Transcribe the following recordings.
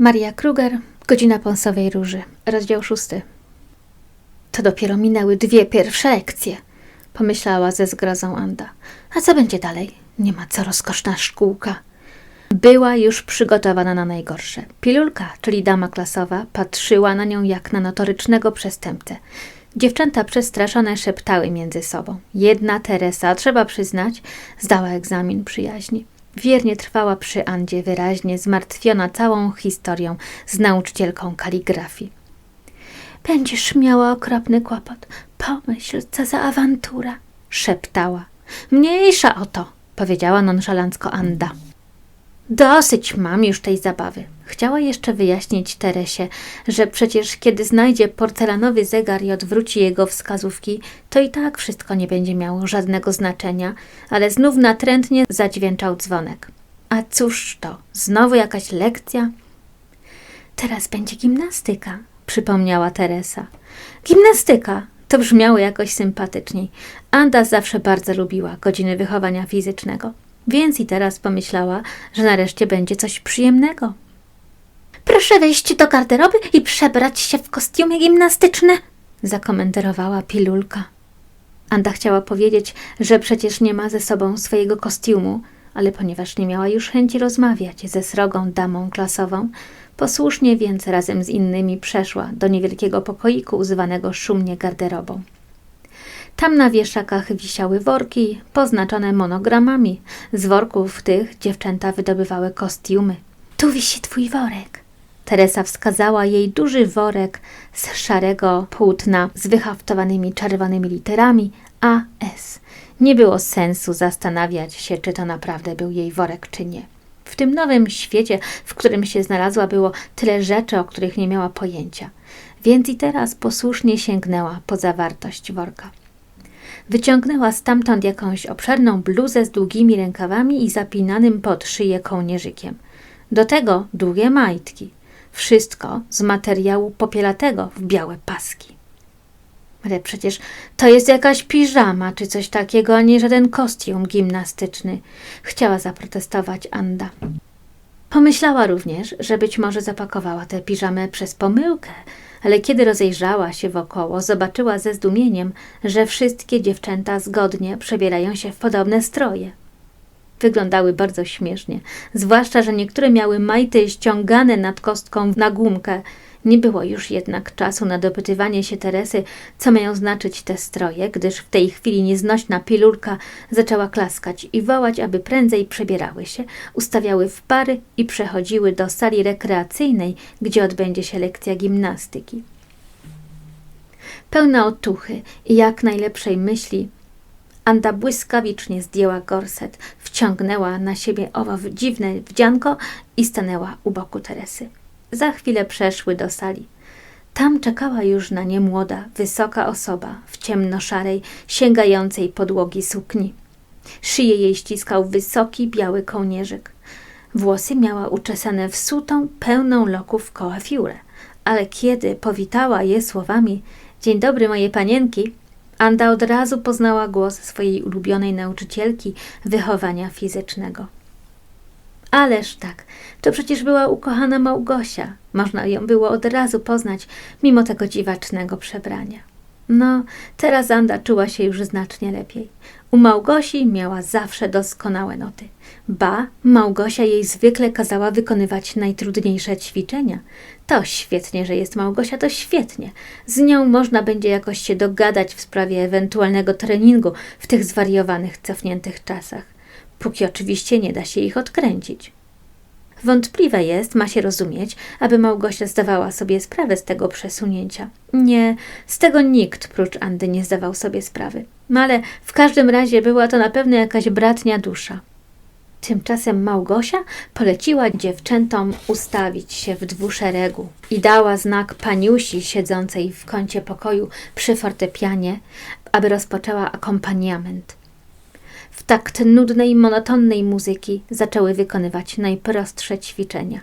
Maria Kruger, Godzina Pąsowej Róży, rozdział szósty. To dopiero minęły dwie pierwsze lekcje, pomyślała ze zgrozą Anda. A co będzie dalej? Nie ma co rozkoszna szkółka. Była już przygotowana na najgorsze. Pilulka, czyli dama klasowa, patrzyła na nią jak na notorycznego przestępcę. Dziewczęta przestraszone szeptały między sobą. Jedna Teresa, trzeba przyznać, zdała egzamin przyjaźni. Wiernie trwała przy Andzie, wyraźnie zmartwiona całą historią z nauczycielką kaligrafii. Będziesz miała okropny kłopot. Pomyśl, co za awantura, szeptała. Mniejsza o to, powiedziała nonszalancko Anda. Dosyć mam już tej zabawy. Chciała jeszcze wyjaśnić Teresie, że przecież kiedy znajdzie porcelanowy zegar i odwróci jego wskazówki, to i tak wszystko nie będzie miało żadnego znaczenia, ale znów natrętnie zadźwięczał dzwonek. A cóż to? Znowu jakaś lekcja? Teraz będzie gimnastyka, przypomniała Teresa. Gimnastyka! To brzmiało jakoś sympatyczniej. Anda zawsze bardzo lubiła godziny wychowania fizycznego, więc i teraz pomyślała, że nareszcie będzie coś przyjemnego. Proszę wejść do garderoby i przebrać się w kostiumie gimnastyczne, zakomenterowała pilulka. Anda chciała powiedzieć, że przecież nie ma ze sobą swojego kostiumu, ale ponieważ nie miała już chęci rozmawiać ze srogą damą klasową, posłusznie więc razem z innymi przeszła do niewielkiego pokoiku zwanego szumnie garderobą. Tam na wieszakach wisiały worki poznaczone monogramami. Z worków tych dziewczęta wydobywały kostiumy. Tu wisi twój worek. Teresa wskazała jej duży worek z szarego płótna z wyhaftowanymi czerwonymi literami AS. Nie było sensu zastanawiać się, czy to naprawdę był jej worek, czy nie. W tym nowym świecie, w którym się znalazła, było tyle rzeczy, o których nie miała pojęcia. Więc i teraz posłusznie sięgnęła po zawartość worka. Wyciągnęła stamtąd jakąś obszerną bluzę z długimi rękawami i zapinanym pod szyję kołnierzykiem. Do tego długie majtki. Wszystko z materiału popielatego w białe paski. Ale przecież to jest jakaś piżama czy coś takiego, a nie żaden kostium gimnastyczny, chciała zaprotestować Anda. Pomyślała również, że być może zapakowała tę piżamę przez pomyłkę, ale kiedy rozejrzała się wokoło, zobaczyła ze zdumieniem, że wszystkie dziewczęta zgodnie przebierają się w podobne stroje. Wyglądały bardzo śmiesznie, zwłaszcza, że niektóre miały majty ściągane nad kostką na gumkę. Nie było już jednak czasu na dopytywanie się Teresy, co mają znaczyć te stroje, gdyż w tej chwili nieznośna pilulka zaczęła klaskać i wołać, aby prędzej przebierały się, ustawiały w pary i przechodziły do sali rekreacyjnej, gdzie odbędzie się lekcja gimnastyki. Pełna otuchy i jak najlepszej myśli, Anda błyskawicznie zdjęła gorset, wciągnęła na siebie owo dziwne wdzianko i stanęła u boku Teresy. Za chwilę przeszły do sali. Tam czekała już na nie młoda, wysoka osoba w ciemnoszarej, sięgającej podłogi sukni. Szyję jej ściskał wysoki, biały kołnierzyk. Włosy miała uczesane w sutą, pełną loków koafiurę, ale kiedy powitała je słowami Dzień dobry, moje panienki, Anda od razu poznała głos swojej ulubionej nauczycielki wychowania fizycznego. Ależ tak, to przecież była ukochana Małgosia. Można ją było od razu poznać, mimo tego dziwacznego przebrania. No, teraz Anda czuła się już znacznie lepiej. U Małgosi miała zawsze doskonałe noty. Ba, Małgosia jej zwykle kazała wykonywać najtrudniejsze ćwiczenia. To świetnie, że jest Małgosia, to świetnie. Z nią można będzie jakoś się dogadać w sprawie ewentualnego treningu w tych zwariowanych, cofniętych czasach. Póki oczywiście nie da się ich odkręcić. Wątpliwe jest, ma się rozumieć, aby Małgosia zdawała sobie sprawę z tego przesunięcia. Nie, z tego nikt prócz Andy nie zdawał sobie sprawy. No ale w każdym razie była to na pewno jakaś bratnia dusza. Tymczasem Małgosia poleciła dziewczętom ustawić się w dwuszeregu i dała znak paniusi siedzącej w kącie pokoju przy fortepianie, aby rozpoczęła akompaniament. W takt nudnej, monotonnej muzyki zaczęły wykonywać najprostsze ćwiczenia.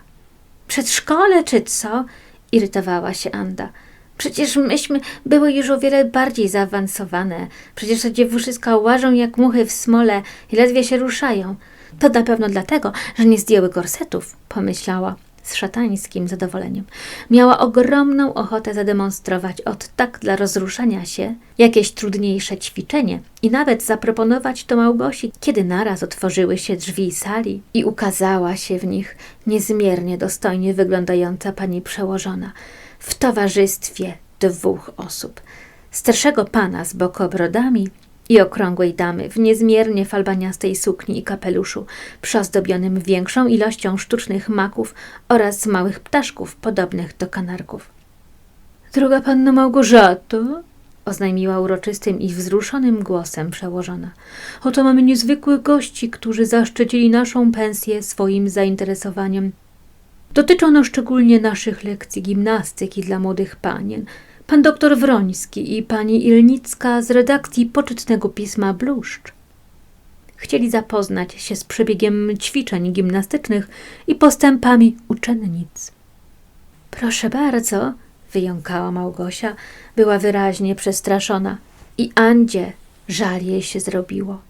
Przedszkole czy co? irytowała się Anda. Przecież myśmy były już o wiele bardziej zaawansowane. Przecież te dziewuczyska łażą jak muchy w smole i ledwie się ruszają. To na pewno dlatego, że nie zdjęły gorsetów, pomyślała. Z szatańskim zadowoleniem. Miała ogromną ochotę zademonstrować od tak dla rozruszania się jakieś trudniejsze ćwiczenie i nawet zaproponować to Małgosi, kiedy naraz otworzyły się drzwi sali i ukazała się w nich niezmiernie dostojnie wyglądająca pani przełożona w towarzystwie dwóch osób. Starszego pana z bokobrodami i okrągłej damy w niezmiernie falbaniastej sukni i kapeluszu, przyozdobionym większą ilością sztucznych maków oraz małych ptaszków podobnych do kanarków. Droga panno Małgorzato, oznajmiła uroczystym i wzruszonym głosem przełożona. Oto mamy niezwykłych gości, którzy zaszczycili naszą pensję swoim zainteresowaniem. Dotyczą one szczególnie naszych lekcji gimnastyki dla młodych panien. Pan doktor Wroński i pani Ilnicka z redakcji poczytnego pisma Bluszcz. Chcieli zapoznać się z przebiegiem ćwiczeń gimnastycznych i postępami uczennic. Proszę bardzo, wyjąkała Małgosia, była wyraźnie przestraszona i Andzie żal jej się zrobiło.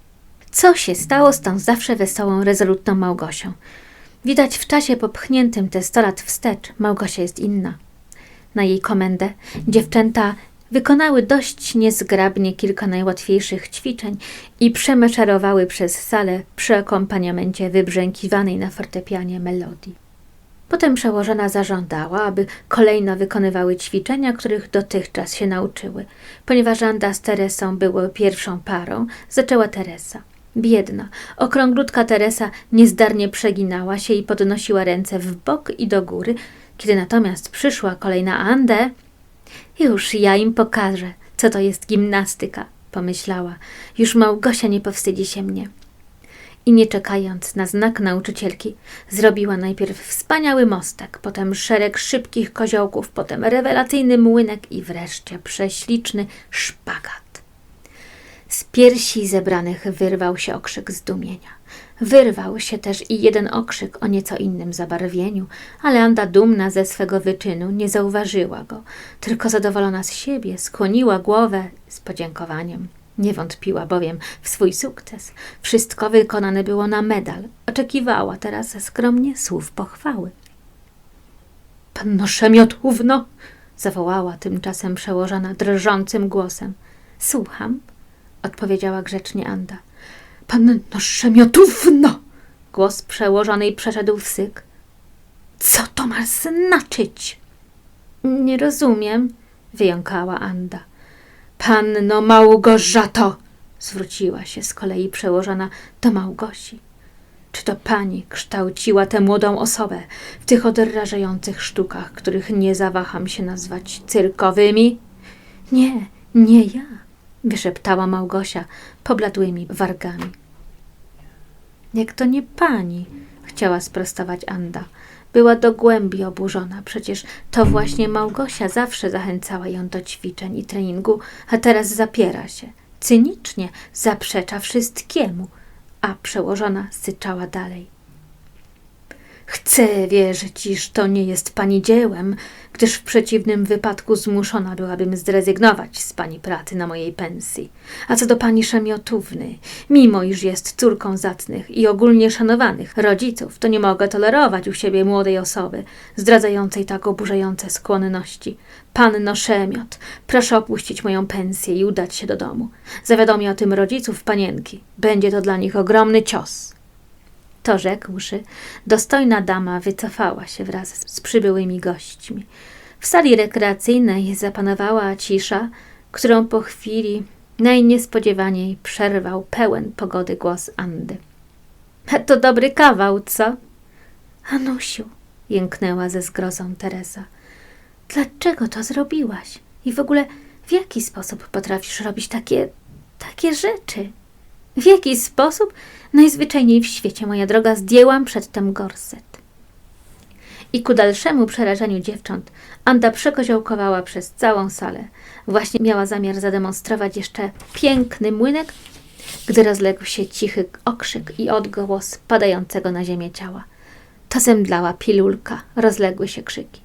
Co się stało z tą zawsze wesołą, rezolutną Małgosią? Widać w czasie popchniętym te sto lat wstecz, Małgosia jest inna. Na jej komendę dziewczęta wykonały dość niezgrabnie kilka najłatwiejszych ćwiczeń i przemaszerowały przez salę przy akompaniamencie wybrzękiwanej na fortepianie melodii. Potem przełożona zażądała, aby kolejno wykonywały ćwiczenia, których dotychczas się nauczyły. Ponieważ Anda z Teresą były pierwszą parą, zaczęła Teresa. Biedna, okrąglutka Teresa niezdarnie przeginała się i podnosiła ręce w bok i do góry, kiedy natomiast przyszła kolej na Andę, już ja im pokażę, co to jest gimnastyka, pomyślała. Już Małgosia nie powstydzi się mnie. I nie czekając na znak nauczycielki, zrobiła najpierw wspaniały mostek, potem szereg szybkich koziołków, potem rewelacyjny młynek i wreszcie prześliczny szpagat. Z piersi zebranych wyrwał się okrzyk zdumienia. Wyrwał się też i jeden okrzyk o nieco innym zabarwieniu, ale Anda dumna ze swego wyczynu nie zauważyła go, tylko zadowolona z siebie skłoniła głowę z podziękowaniem. Nie wątpiła bowiem w swój sukces. Wszystko wykonane było na medal. Oczekiwała teraz skromnie słów pochwały. Panno Szemiotówno! zawołała tymczasem przełożona drżącym głosem. Słucham, odpowiedziała grzecznie Anda. Panno Szemiotówno! Głos przełożonej przeszedł w syk. Co to ma znaczyć? Nie rozumiem, wyjąkała Anda. Panno Małgorzato! zwróciła się z kolei przełożona do Małgosi. Czy to pani kształciła tę młodą osobę w tych odrażających sztukach, których nie zawaham się nazwać cyrkowymi? Nie, nie ja, wyszeptała Małgosia pobladłymi wargami. Jak to nie pani, chciała sprostować Anda. Była do głębi oburzona, przecież to właśnie Małgosia zawsze zachęcała ją do ćwiczeń i treningu, a teraz zapiera się. Cynicznie zaprzecza wszystkiemu, a przełożona syczała dalej. Chcę wierzyć, iż to nie jest pani dziełem, gdyż w przeciwnym wypadku zmuszona byłabym zrezygnować z pani pracy na mojej pensji. A co do pani Szemiotówny, mimo iż jest córką zacnych i ogólnie szanowanych rodziców, to nie mogę tolerować u siebie młodej osoby zdradzającej tak oburzające skłonności. Panno Szemiot, proszę opuścić moją pensję i udać się do domu. Zawiadomię o tym rodziców panienki. Będzie to dla nich ogromny cios. To rzekłszy, dostojna dama wycofała się wraz z przybyłymi gośćmi. W sali rekreacyjnej zapanowała cisza, którą po chwili najniespodziewaniej przerwał pełen pogody głos Andy. To dobry kawał, co? Anusiu, jęknęła ze zgrozą Teresa. Dlaczego to zrobiłaś? I w ogóle w jaki sposób potrafisz robić takie, takie rzeczy? W jaki sposób? Najzwyczajniej w świecie, moja droga, zdjęłam przedtem gorset. I ku dalszemu przerażeniu dziewcząt, Anda przekoziołkowała przez całą salę. Właśnie miała zamiar zademonstrować jeszcze piękny młynek, gdy rozległ się cichy okrzyk i odgłos padającego na ziemię ciała. To zemdlała pilulka, rozległy się krzyki.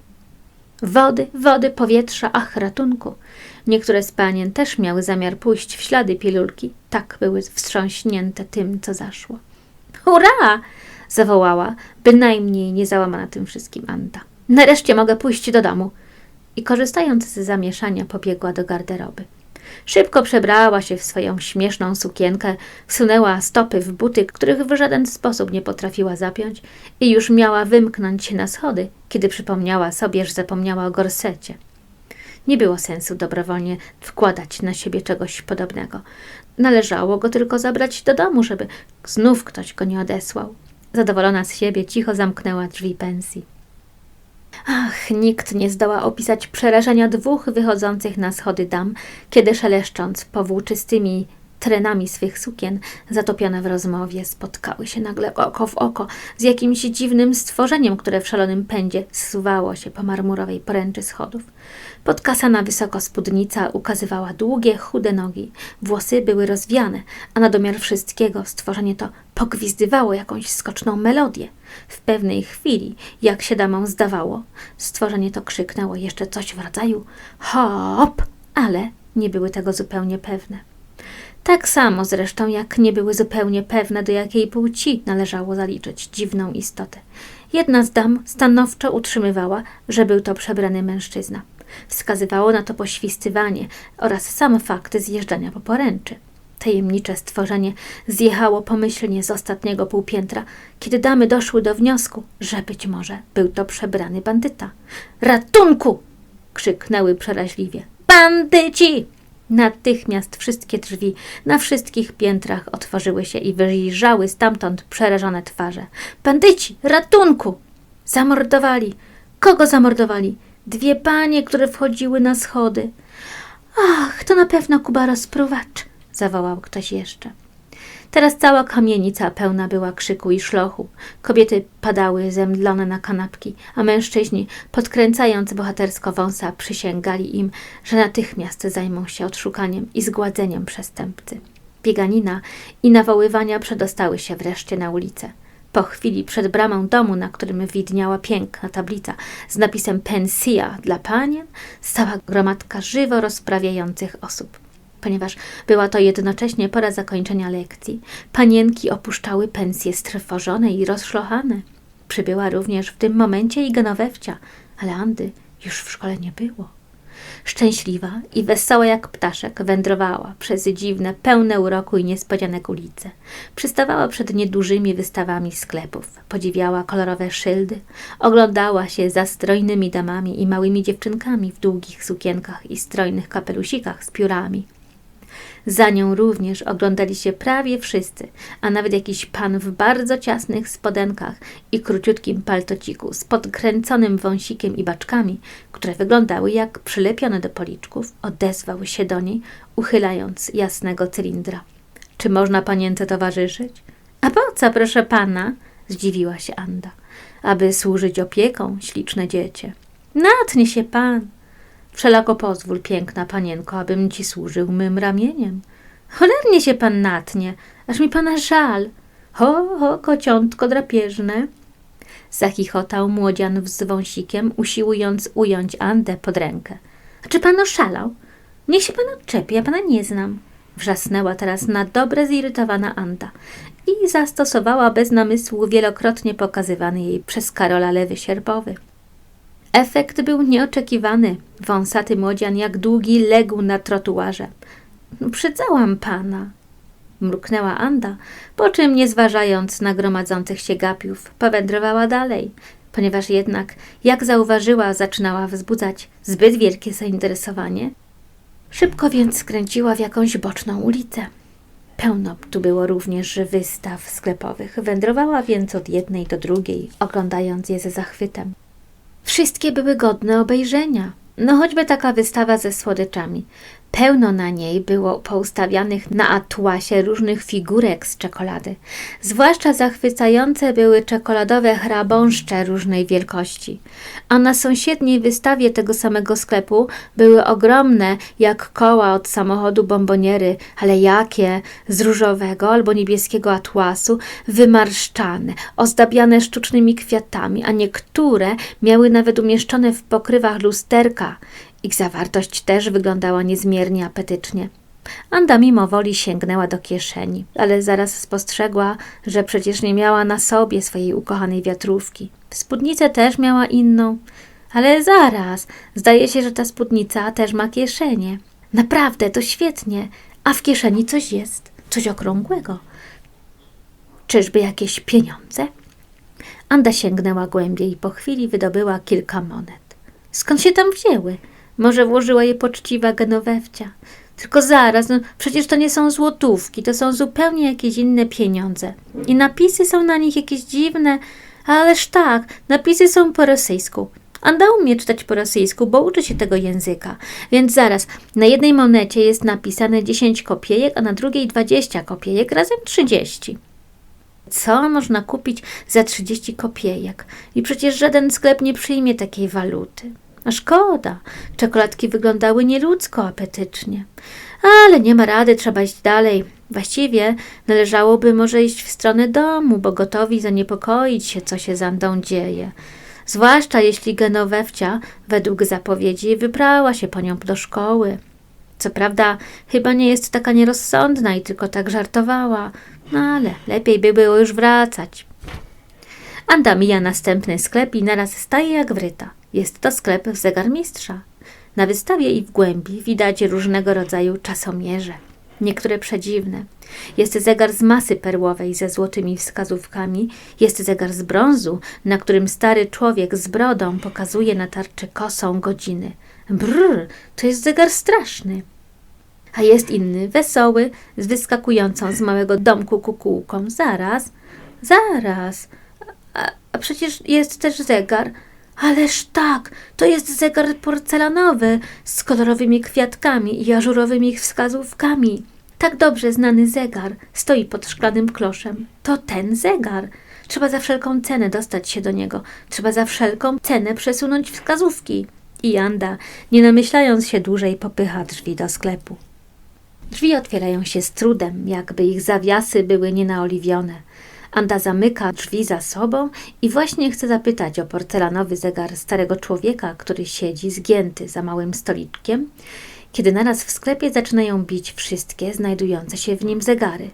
Wody, wody, powietrza, ach, ratunku. Niektóre z panien też miały zamiar pójść w ślady pilulki, tak były wstrząśnięte tym, co zaszło. Hurra! zawołała, bynajmniej nie załamana tym wszystkim Anta. Nareszcie mogę pójść do domu. I korzystając z zamieszania, pobiegła do garderoby. Szybko przebrała się w swoją śmieszną sukienkę, wsunęła stopy w buty, których w żaden sposób nie potrafiła zapiąć i już miała wymknąć się na schody, kiedy przypomniała sobie, że zapomniała o gorsecie. Nie było sensu dobrowolnie wkładać na siebie czegoś podobnego. Należało go tylko zabrać do domu, żeby znów ktoś go nie odesłał. Zadowolona z siebie, cicho zamknęła drzwi pensji. Ach, nikt nie zdoła opisać przerażenia dwóch wychodzących na schody dam, kiedy szeleszcząc powłóczystymi trenami swych sukien, zatopione w rozmowie, spotkały się nagle oko w oko z jakimś dziwnym stworzeniem, które w szalonym pędzie zsuwało się po marmurowej poręczy schodów. Podkasana wysoko spódnica ukazywała długie, chude nogi, włosy były rozwiane, a na domiar wszystkiego stworzenie to pogwizdywało jakąś skoczną melodię. W pewnej chwili, jak się damom zdawało, stworzenie to krzyknęło jeszcze coś w rodzaju hop, ale nie były tego zupełnie pewne. Tak samo zresztą, jak nie były zupełnie pewne, do jakiej płci należało zaliczyć dziwną istotę. Jedna z dam stanowczo utrzymywała, że był to przebrany mężczyzna. Wskazywało na to poświstywanie oraz sam fakt zjeżdżania po poręczy. Tajemnicze stworzenie zjechało pomyślnie z ostatniego półpiętra, kiedy damy doszły do wniosku, że być może był to przebrany bandyta. Ratunku! krzyknęły przeraźliwie. Bandyci! Natychmiast wszystkie drzwi na wszystkich piętrach otworzyły się i wyjrzały stamtąd przerażone twarze. Bandyci! Ratunku! Zamordowali! Kogo zamordowali? Dwie panie, które wchodziły na schody. Ach, to na pewno Kuba rozpruwacz, zawołał ktoś jeszcze. Teraz cała kamienica pełna była krzyku i szlochu. Kobiety padały zemdlone na kanapki, a mężczyźni, podkręcając bohatersko wąsa, przysięgali im, że natychmiast zajmą się odszukaniem i zgładzeniem przestępcy. Bieganina i nawoływania przedostały się wreszcie na ulicę. Po chwili przed bramą domu, na którym widniała piękna tablica z napisem Pensja dla panien, stała gromadka żywo rozprawiających osób. Ponieważ była to jednocześnie pora zakończenia lekcji, panienki opuszczały pensje strwożone i rozszlochane. Przybyła również w tym momencie i Genowewcia, ale Andy już w szkole nie było. Szczęśliwa i wesoła jak ptaszek wędrowała przez dziwne, pełne uroku i niespodzianek ulice. Przystawała przed niedużymi wystawami sklepów, podziwiała kolorowe szyldy, oglądała się za strojnymi damami i małymi dziewczynkami w długich sukienkach i strojnych kapelusikach z piórami. Za nią również oglądali się prawie wszyscy, a nawet jakiś pan w bardzo ciasnych spodenkach i króciutkim paltociku z podkręconym wąsikiem i baczkami, które wyglądały jak przylepione do policzków, odezwał się do niej, uchylając jasnego cylindra. Czy można panience towarzyszyć? A po co, proszę pana? zdziwiła się Anda. Aby służyć opieką, śliczne dziecię. Natnie się pan, Wszelako pozwól, piękna panienko, abym ci służył mym ramieniem. Cholernie się pan natnie, aż mi pana żal. Ho, ho, kociątko drapieżne. Zachichotał młodzian z wąsikiem, usiłując ująć Andę pod rękę. A czy pan oszalał? Niech się pan odczepi, ja pana nie znam. Wrzasnęła teraz na dobre zirytowana Anda i zastosowała bez namysłu wielokrotnie pokazywany jej przez Karola lewy sierpowy. Efekt był nieoczekiwany. Wąsaty młodzian jak długi legł na trotuarze. Uprzedzałam pana, mruknęła Anda, po czym, nie zważając na gromadzących się gapiów, powędrowała dalej, ponieważ jednak, jak zauważyła, zaczynała wzbudzać zbyt wielkie zainteresowanie. Szybko więc skręciła w jakąś boczną ulicę. Pełno tu było również wystaw sklepowych. Wędrowała więc od jednej do drugiej, oglądając je ze zachwytem. Wszystkie były godne obejrzenia. No choćby taka wystawa ze słodyczami. Pełno na niej było poustawianych na atłasie różnych figurek z czekolady. Zwłaszcza zachwycające były czekoladowe hrabąszcze różnej wielkości. A na sąsiedniej wystawie tego samego sklepu były ogromne, jak koła od samochodu bomboniery, ale jakie, z różowego albo niebieskiego atłasu, wymarszczane, ozdabiane sztucznymi kwiatami, a niektóre miały nawet umieszczone w pokrywach lusterka ich zawartość też wyglądała niezmiernie apetycznie. Anda mimo woli sięgnęła do kieszeni, ale zaraz spostrzegła, że przecież nie miała na sobie swojej ukochanej wiatrówki. Spódnicę też miała inną, ale zaraz, zdaje się, że ta spódnica też ma kieszenie. Naprawdę, to świetnie. A w kieszeni coś jest, coś okrągłego. Czyżby jakieś pieniądze? Anda sięgnęła głębiej i po chwili wydobyła kilka monet. Skąd się tam wzięły? Może włożyła je poczciwa Genowewcia. Tylko zaraz, no przecież to nie są złotówki, to są zupełnie jakieś inne pieniądze. I napisy są na nich jakieś dziwne, ależ tak, napisy są po rosyjsku. Anda umie czytać po rosyjsku, bo uczy się tego języka. Więc zaraz, na jednej monecie jest napisane 10 kopiejek, a na drugiej 20 kopiejek, razem 30. Co można kupić za 30 kopiejek? I przecież żaden sklep nie przyjmie takiej waluty. A szkoda, czekoladki wyglądały nieludzko apetycznie. Ale nie ma rady, trzeba iść dalej. Właściwie należałoby może iść w stronę domu, bo gotowi zaniepokoić się, co się z Andą dzieje. Zwłaszcza jeśli Genowewcia, według zapowiedzi, wybrała się po nią do szkoły. Co prawda, chyba nie jest taka nierozsądna i tylko tak żartowała, no ale lepiej by było już wracać. Anda mija następny sklep i naraz staje jak wryta. Jest to sklep zegarmistrza. Na wystawie i w głębi widać różnego rodzaju czasomierze. Niektóre przedziwne. Jest zegar z masy perłowej ze złotymi wskazówkami, jest zegar z brązu, na którym stary człowiek z brodą pokazuje na tarczy kosą godziny. Brrr, to jest zegar straszny. A jest inny, wesoły, z wyskakującą z małego domku kukułką. Zaraz, zaraz. A, a przecież jest też zegar. Ależ tak, to jest zegar porcelanowy z kolorowymi kwiatkami i ażurowymi wskazówkami. Tak dobrze znany zegar stoi pod szklanym kloszem. To ten zegar. Trzeba za wszelką cenę dostać się do niego. Trzeba za wszelką cenę przesunąć wskazówki. I Anda, nie namyślając się dłużej, popycha drzwi do sklepu. Drzwi otwierają się z trudem, jakby ich zawiasy były nienaoliwione. Anda zamyka drzwi za sobą i właśnie chce zapytać o porcelanowy zegar starego człowieka, który siedzi zgięty za małym stoliczkiem, kiedy naraz w sklepie zaczynają bić wszystkie znajdujące się w nim zegary.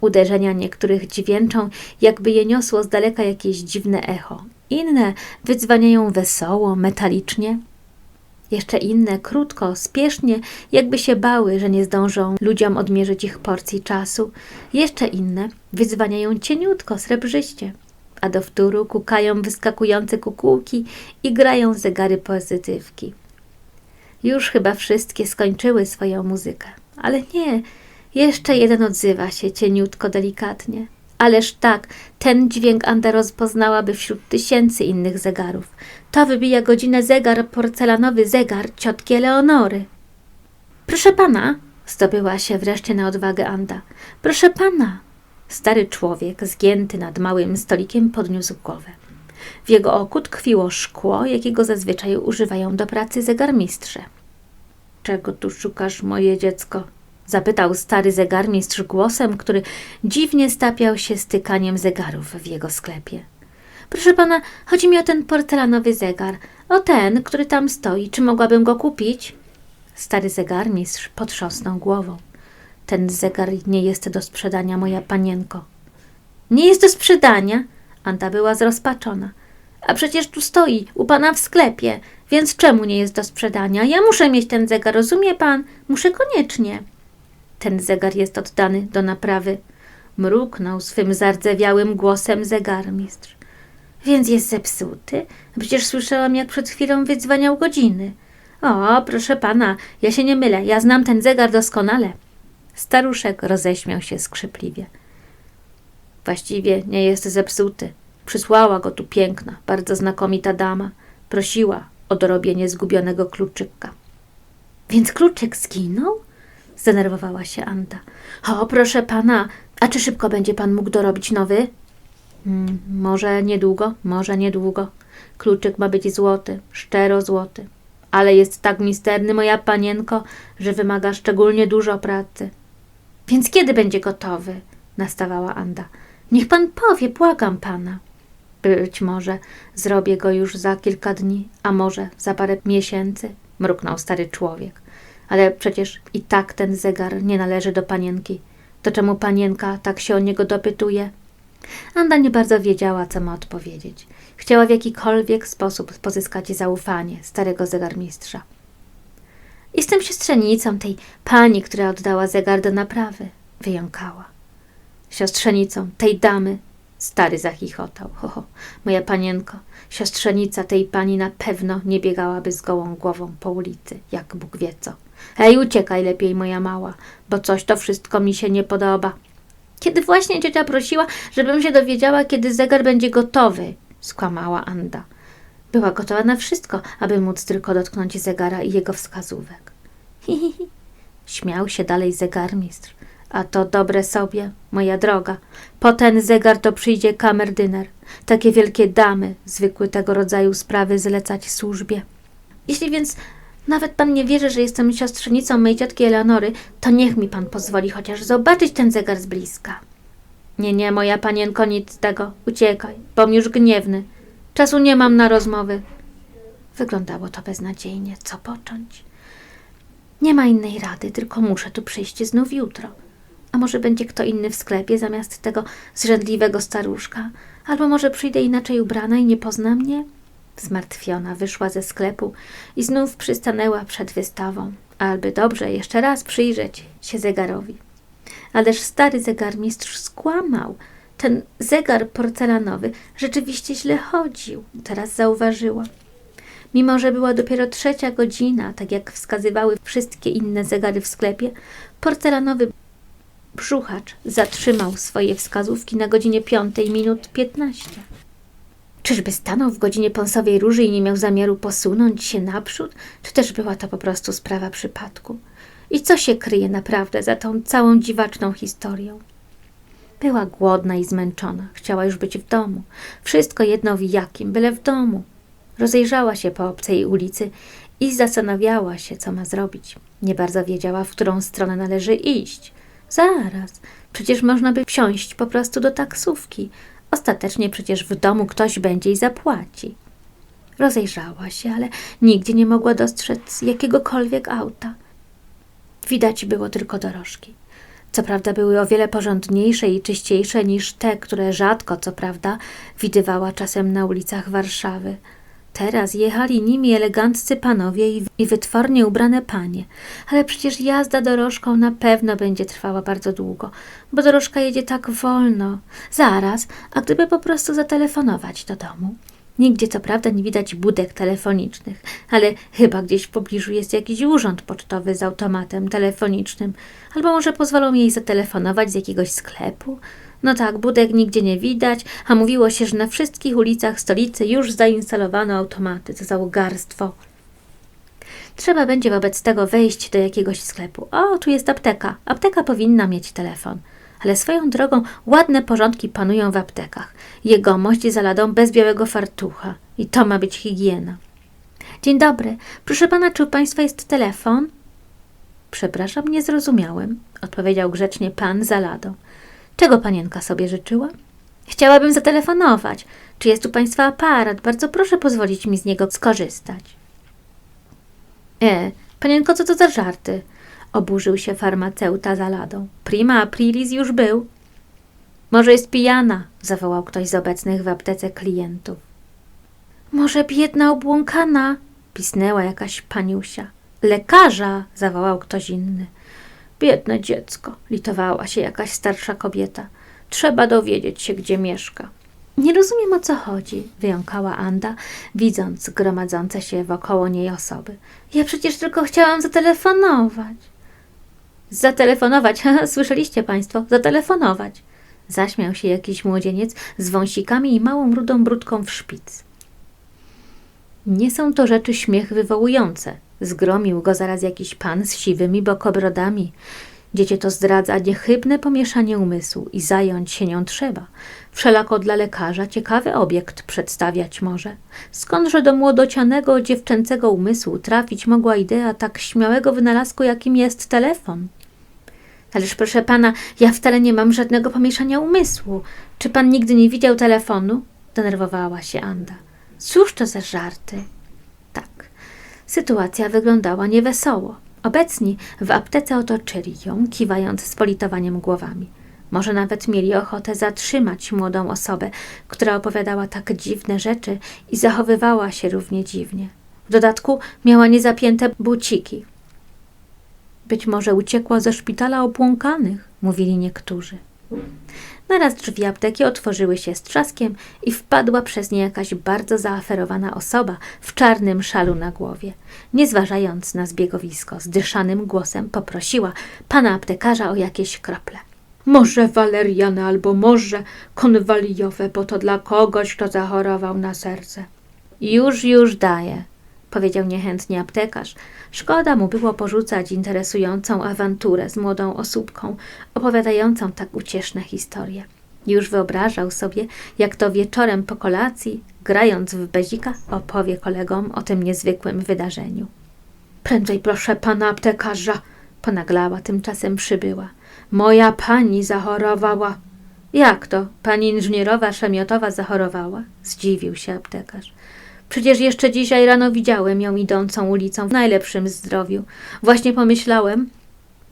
Uderzenia niektórych dźwięczą, jakby je niosło z daleka jakieś dziwne echo. Inne wydzwaniają wesoło, metalicznie. Jeszcze inne, krótko, spiesznie, jakby się bały, że nie zdążą ludziom odmierzyć ich porcji czasu. Jeszcze inne wyzwaniają cieniutko, srebrzyście, a do wtóru kukają wyskakujące kukułki i grają zegary pozytywki. Już chyba wszystkie skończyły swoją muzykę, ale nie, jeszcze jeden odzywa się cieniutko, delikatnie. Ależ tak, ten dźwięk Anda rozpoznałaby wśród tysięcy innych zegarów. To wybija godzinę zegar, porcelanowy zegar ciotki Eleonory. Proszę pana, zdobyła się wreszcie na odwagę Anda. Proszę pana. Stary człowiek, zgięty nad małym stolikiem, podniósł głowę. W jego oku tkwiło szkło, jakiego zazwyczaj używają do pracy zegarmistrze. Czego tu szukasz, moje dziecko? Zapytał stary zegarmistrz głosem, który dziwnie stapiał się stykaniem zegarów w jego sklepie. Proszę pana, chodzi mi o ten porcelanowy zegar. O ten, który tam stoi. Czy mogłabym go kupić? Stary zegarmistrz potrząsnął głową. Ten zegar nie jest do sprzedania, moja panienko. Nie jest do sprzedania? Anta była zrozpaczona. A przecież tu stoi, u pana w sklepie, więc czemu nie jest do sprzedania? Ja muszę mieć ten zegar, rozumie pan? Muszę koniecznie. Ten zegar jest oddany do naprawy. Mruknął swym zardzewiałym głosem zegarmistrz. Więc jest zepsuty? Przecież słyszałam, jak przed chwilą wydzwaniał godziny. O, proszę pana, ja się nie mylę, ja znam ten zegar doskonale. Staruszek roześmiał się skrzypliwie. Właściwie nie jest zepsuty. Przysłała go tu piękna, bardzo znakomita dama. Prosiła o dorobienie zgubionego kluczyka. Więc kluczyk zginął? Zdenerwowała się Anta. O, proszę pana, a czy szybko będzie pan mógł dorobić nowy? Mm, może niedługo, może niedługo. Kluczyk ma być złoty, szczero złoty. Ale jest tak misterny, moja panienko, że wymaga szczególnie dużo pracy. Więc kiedy będzie gotowy? Nastawała Anda. Niech pan powie, błagam pana. Być może zrobię go już za kilka dni, a może za parę miesięcy, mruknął stary człowiek. Ale przecież i tak ten zegar nie należy do panienki. To czemu panienka tak się o niego dopytuje? Anda nie bardzo wiedziała, co ma odpowiedzieć. Chciała w jakikolwiek sposób pozyskać zaufanie starego zegarmistrza. Jestem siostrzenicą tej pani, która oddała zegar do naprawy, wyjąkała. Siostrzenicą tej damy, stary zachichotał. Ho, ho, moja panienko, siostrzenica tej pani na pewno nie biegałaby z gołą głową po ulicy, jak Bóg wie co. Hej, uciekaj lepiej, moja mała, bo coś to wszystko mi się nie podoba. Kiedy właśnie ciocia prosiła, żebym się dowiedziała, kiedy zegar będzie gotowy, skłamała Anda. Była gotowa na wszystko, aby móc tylko dotknąć zegara i jego wskazówek. Hi, hi, hi. Śmiał się dalej zegarmistrz. A to dobre sobie, moja droga. Po ten zegar to przyjdzie kamerdyner. Takie wielkie damy zwykły tego rodzaju sprawy zlecać służbie. Jeśli więc nawet pan nie wierzy, że jestem siostrzenicą mojej ciotki Eleonory, to niech mi pan pozwoli chociaż zobaczyć ten zegar z bliska. Nie, nie, moja panienko, nic z tego. Uciekaj, bom już gniewny. Czasu nie mam na rozmowy. Wyglądało to beznadziejnie. Co począć? Nie ma innej rady, tylko muszę tu przyjść znów jutro. A może będzie kto inny w sklepie zamiast tego zrzędliwego staruszka? Albo może przyjdę inaczej ubrana i nie pozna mnie? Zmartwiona wyszła ze sklepu i znów przystanęła przed wystawą, aby dobrze jeszcze raz przyjrzeć się zegarowi. Ależ stary zegarmistrz skłamał. Ten zegar porcelanowy rzeczywiście źle chodził, teraz zauważyła. Mimo, że była dopiero trzecia godzina, tak jak wskazywały wszystkie inne zegary w sklepie, porcelanowy brzuchacz zatrzymał swoje wskazówki na godzinie piątej minut piętnaście. Czyżby stanął w godzinie pąsowej róży i nie miał zamiaru posunąć się naprzód, czy też była to po prostu sprawa przypadku? I co się kryje naprawdę za tą całą dziwaczną historią? Była głodna i zmęczona, chciała już być w domu. Wszystko jedno w jakim, byle w domu. Rozejrzała się po obcej ulicy i zastanawiała się, co ma zrobić. Nie bardzo wiedziała, w którą stronę należy iść. Zaraz, przecież można by wsiąść po prostu do taksówki. Ostatecznie przecież w domu ktoś będzie i zapłaci. Rozejrzała się, ale nigdzie nie mogła dostrzec jakiegokolwiek auta. Widać było tylko dorożki. Co prawda były o wiele porządniejsze i czyściejsze niż te, które rzadko, co prawda, widywała czasem na ulicach Warszawy. Teraz jechali nimi eleganccy panowie i, wytwornie ubrane panie, ale przecież jazda dorożką na pewno będzie trwała bardzo długo, bo dorożka jedzie tak wolno. Zaraz, a gdyby po prostu zatelefonować do domu? Nigdzie co prawda nie widać budek telefonicznych, ale chyba gdzieś w pobliżu jest jakiś urząd pocztowy z automatem telefonicznym, albo może pozwolą jej zatelefonować z jakiegoś sklepu. No tak, budek nigdzie nie widać, a mówiło się, że na wszystkich ulicach stolicy już zainstalowano automaty. Co za ugarstwo. Trzeba będzie wobec tego wejść do jakiegoś sklepu. O, tu jest apteka. Apteka powinna mieć telefon. Ale swoją drogą ładne porządki panują w aptekach. Jegomość za ladą bez białego fartucha. I to ma być higiena. Dzień dobry. Proszę pana, czy u państwa jest telefon? Przepraszam, nie zrozumiałem, odpowiedział grzecznie pan za ladą. Czego panienka sobie życzyła? Chciałabym zatelefonować. Czy jest u państwa aparat? Bardzo proszę pozwolić mi z niego skorzystać. E, panienko, co to za żarty? Oburzył się farmaceuta za ladą. Prima aprilis już był. Może jest pijana, zawołał ktoś z obecnych w aptece klientów. Może biedna obłąkana, pisnęła jakaś paniusia. Lekarza, zawołał ktoś inny. Biedne dziecko, litowała się jakaś starsza kobieta. Trzeba dowiedzieć się, gdzie mieszka. Nie rozumiem o co chodzi, wyjąkała Anda, widząc gromadzące się wokoło niej osoby. Ja przecież tylko chciałam zatelefonować. Zatelefonować, słyszeliście państwo, zatelefonować. Zaśmiał się jakiś młodzieniec z wąsikami i małą rudą brudką w szpic. Nie są to rzeczy śmiech wywołujące. Zgromił go zaraz jakiś pan z siwymi bokobrodami. Dziecię to zdradza niechybne pomieszanie umysłu i zająć się nią trzeba. Wszelako dla lekarza ciekawy obiekt przedstawiać może. Skądże do młodocianego, dziewczęcego umysłu trafić mogła idea tak śmiałego wynalazku, jakim jest telefon? Ależ proszę pana, ja wcale nie mam żadnego pomieszania umysłu. Czy pan nigdy nie widział telefonu? Denerwowała się Anda. Cóż to za żarty? Sytuacja wyglądała niewesoło. Obecni w aptece otoczyli ją, kiwając z politowaniem głowami. Może nawet mieli ochotę zatrzymać młodą osobę, która opowiadała tak dziwne rzeczy i zachowywała się równie dziwnie. W dodatku miała niezapięte buciki. Być może uciekła ze szpitala obłąkanych, mówili niektórzy. Naraz drzwi apteki otworzyły się z trzaskiem i wpadła przez nie jakaś bardzo zaaferowana osoba w czarnym szalu na głowie. Nie zważając na zbiegowisko, zdyszanym głosem poprosiła pana aptekarza o jakieś krople. Może waleriane albo może konwaliowe, bo to dla kogoś, kto zachorował na serce. Już, już daję, powiedział niechętnie aptekarz. Szkoda mu było porzucać interesującą awanturę z młodą osóbką, opowiadającą tak ucieszne historie. Już wyobrażał sobie, jak to wieczorem po kolacji, grając w bezika, opowie kolegom o tym niezwykłym wydarzeniu. Prędzej proszę pana aptekarza, ponaglała tymczasem przybyła. Moja pani zachorowała. Jak to? Pani inżynierowa Szemiotowa zachorowała? Zdziwił się aptekarz. Przecież jeszcze dzisiaj rano widziałem ją idącą ulicą w najlepszym zdrowiu. Właśnie pomyślałem,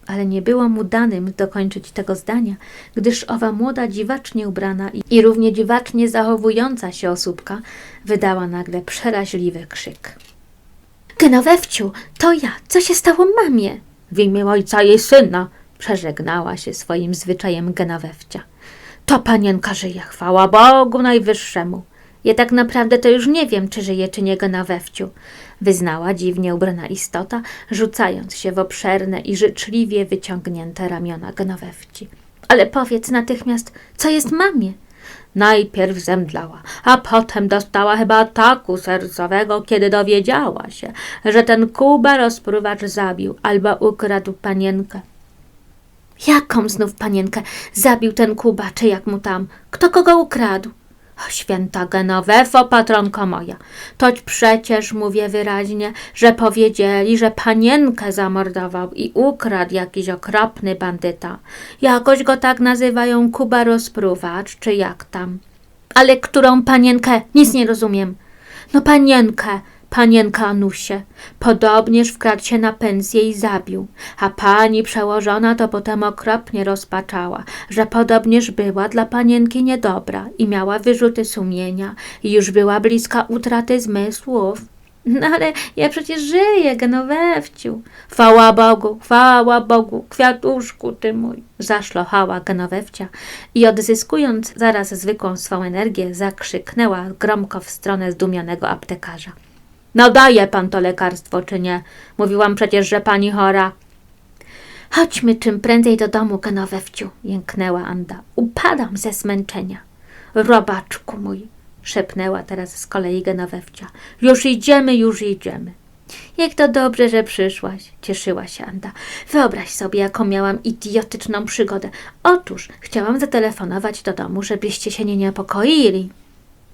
ale nie było mu danym dokończyć tego zdania, gdyż owa młoda, dziwacznie ubrana i, i równie dziwacznie zachowująca się osóbka wydała nagle przeraźliwy krzyk. Genowewciu, to ja, co się stało mamie? W imię ojca jej syna, przeżegnała się swoim zwyczajem Genowewcia. To panienka żyje, chwała Bogu Najwyższemu. Ja tak naprawdę to już nie wiem, czy żyje, czy nie Genowewciu, wyznała dziwnie ubrana istota, rzucając się w obszerne i życzliwie wyciągnięte ramiona Genowewci. Ale powiedz natychmiast, co jest mamie? Najpierw zemdlała, a potem dostała chyba ataku sercowego, kiedy dowiedziała się, że ten Kuba rozpruwacz zabił albo ukradł panienkę. Jaką znów panienkę zabił ten Kuba, czy jak mu tam? Kto kogo ukradł? Święta Genowefo, patronko moja, toć przecież mówię wyraźnie, że powiedzieli, że panienkę zamordował i ukradł jakiś okropny bandyta. Jakoś go tak nazywają Kuba rozpruwacz, czy jak tam. Ale którą panienkę? Nic nie rozumiem. No panienkę, panienka Anusie. Podobnież wkradł się na pensję i zabił. A pani przełożona to potem okropnie rozpaczała, że podobnież była dla panienki niedobra i miała wyrzuty sumienia i już była bliska utraty zmysłów. No ale ja przecież żyję, Genowewciu. Chwała Bogu, chwała Bogu, kwiatuszku ty mój. Zaszlochała Genowewcia i odzyskując zaraz zwykłą swą energię, zakrzyknęła gromko w stronę zdumionego aptekarza. No daje pan to lekarstwo, czy nie? Mówiłam przecież, że pani chora. Chodźmy czym prędzej do domu, Genowewciu, jęknęła Anda. Upadam ze zmęczenia. Robaczku mój, szepnęła teraz z kolei Genowewcia. Już idziemy, już idziemy. Jak to dobrze, że przyszłaś, cieszyła się Anda. Wyobraź sobie, jaką miałam idiotyczną przygodę. Otóż chciałam zatelefonować do domu, żebyście się nie niepokoili.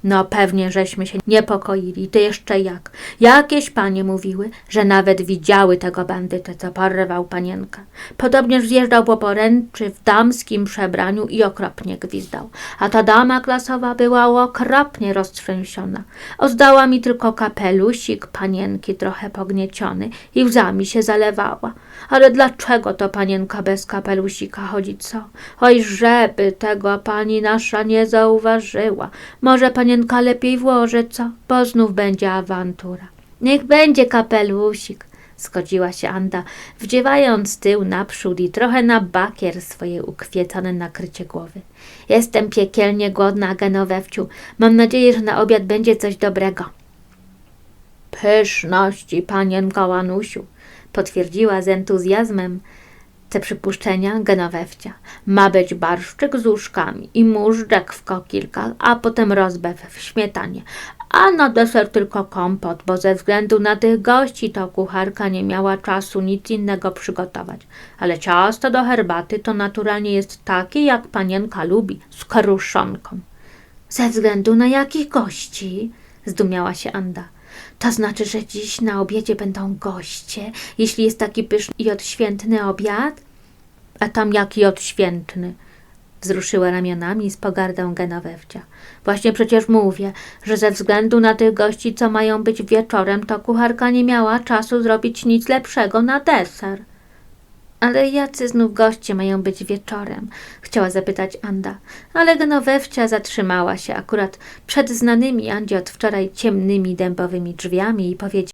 No pewnie, żeśmy się niepokoili. Ty jeszcze jak? Jakieś panie mówiły, że nawet widziały tego bandytę, co porwał panienkę. Podobnież zjeżdżał po poręczy w damskim przebraniu i okropnie gwizdał. A ta dama klasowa była okropnie roztrzęsiona. Oddała mi tylko kapelusik panienki trochę pognieciony i łzami się zalewała. Ale dlaczego to panienka bez kapelusika chodzi, co? Oj, żeby tego pani nasza nie zauważyła. Może panienka lepiej włoży, co? Bo znów będzie awantura. Niech będzie kapelusik, zgodziła się Anda, wdziewając tył naprzód i trochę na bakier swoje ukwiecone nakrycie głowy. Jestem piekielnie głodna, Genowewciu. Mam nadzieję, że na obiad będzie coś dobrego. Pyszności, panienko Łanusiu, potwierdziła z entuzjazmem te przypuszczenia Genowewcia. Ma być barszczyk z uszkami i móżdżek w kokilkach, a potem rozbew w śmietanie. A na deser tylko kompot, bo ze względu na tych gości to kucharka nie miała czasu nic innego przygotować. Ale ciasto do herbaty to naturalnie jest takie, jak panienka lubi, z kruszonką. Ze względu na jakich gości? Zdumiała się Anda. To znaczy, że dziś na obiedzie będą goście, jeśli jest taki pyszny i odświętny obiad? A tam jaki odświętny? Wzruszyła ramionami z pogardą Genowewcia. Właśnie przecież mówię, że ze względu na tych gości, co mają być wieczorem, to kucharka nie miała czasu zrobić nic lepszego na deser. Ale jacy znów goście mają być wieczorem? Chciała zapytać Anda, ale Genowewcia zatrzymała się akurat przed znanymi Andzie od wczoraj ciemnymi dębowymi drzwiami i powiedziała